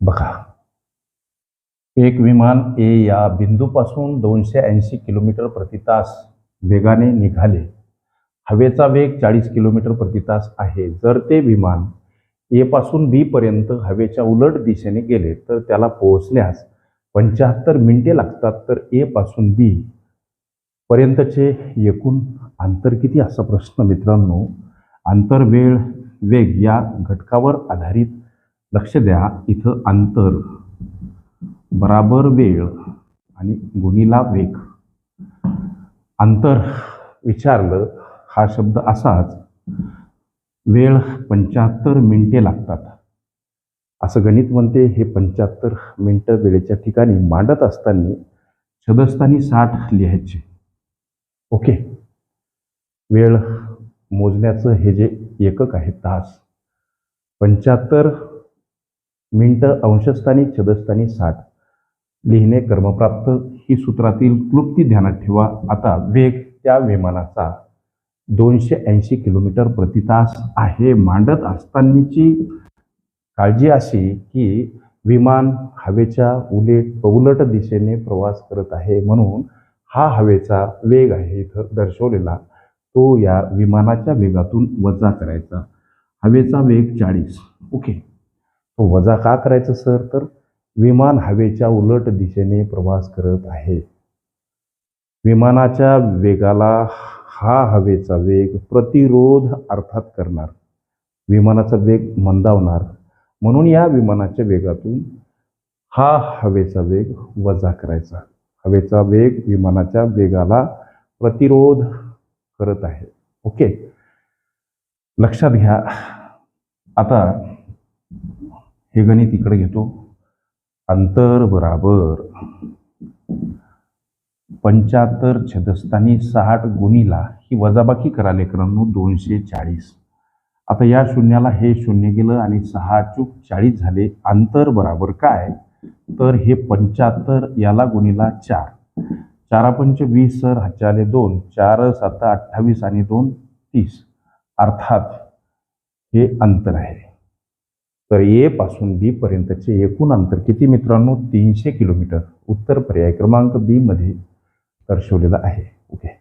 बघा. एक विमान ए या बिंदूपासून दोनशे ऐंशी किलोमीटर प्रति तास वेगाने निघाले. हवेचा वेग चाळीस किलोमीटर प्रति तास आहे. जर ते विमान एपासून बीपर्यंत हवेच्या उलट दिशेने गेले तर त्याला पोहोचण्यास पंच्याहत्तर मिनिटे लागतात. तर एपासून बी पर्यंतचे एकूण अंतर किती? असा प्रश्न मित्रांनो. अंतर वेळ वेग या घटकावर आधारित लक्ष द्या इथं अंतर. बराबर वेळ आणि गुणिला वेग. अंतर विचारलं हा शब्द असाच वेळ पंच्याहत्तर मिनिटे लागतात. असं गणित म्हणते हे पंच्याहत्तर मिनटं वेळेच्या ठिकाणी मांडत असताना छदस्थानी साठ लिहायचे. ओके. वेळ मोजण्याचं हे जे एकक आहे तास. पंच्याहत्तर मिनटं अंशस्थानी छदस्थानी साठ. लिहिणे कर्मप्राप्त. ही सूत्रातील क्लुप्ती ध्यानात ठेवा. आता वेग त्या विमानाचा दोनशे ऐंशी किलोमीटर प्रतितास आहे. मांडत असतानाची काळजी अशी की विमान हवेच्या उलेट उलट दिशेने प्रवास करत आहे म्हणून हा हवेचा वेग आहे इथं दर्शवलेला. तो या विमानाच्या वेगातून वजा करायचा. हवेचा वेग चाळीस. ओके. तो वजा का करायचं सर? तर विमान हवेच्या उलट दिशेने प्रवास करत आहे. विमानाच्या वेगाला हा हवेचा वेग प्रतिरोध अर्थात करणार. विमानाचा वेग मंदावणार. म्हणून या विमानाच्या वेगातून हा हवेचा वेग वजा करायचा. हवेचा वेग विमानाच्या वेगाला प्रतिरोध करत आहे. ओके. लक्षात घ्या. आता हे गणित इकडे घेतो. अंतर बराबर पंच्याहत्तर छदस्थानी साठ गुणीला ही वजाबाकी करा लेकरांनो दोनशे चाळीस. आता या शून्याला हे शून्य गेलं आणि सहा चूक चाळीस झाले. अंतर बराबर काय? तर हे पंच्याहत्तर याला गुणीला चार. चारा पंच वीस सर हातचे दोन. चार सात अठ्ठावीस आणि दोन तीस. अर्थात हे अंतर आहे. तर ए पासून बी पर्यंतचे एकूण अंतर किती मित्रांनो? तीनशे किलोमीटर. उत्तर पर्याय क्रमांक बी मध्ये दर्शवलेलं आहे. ओके.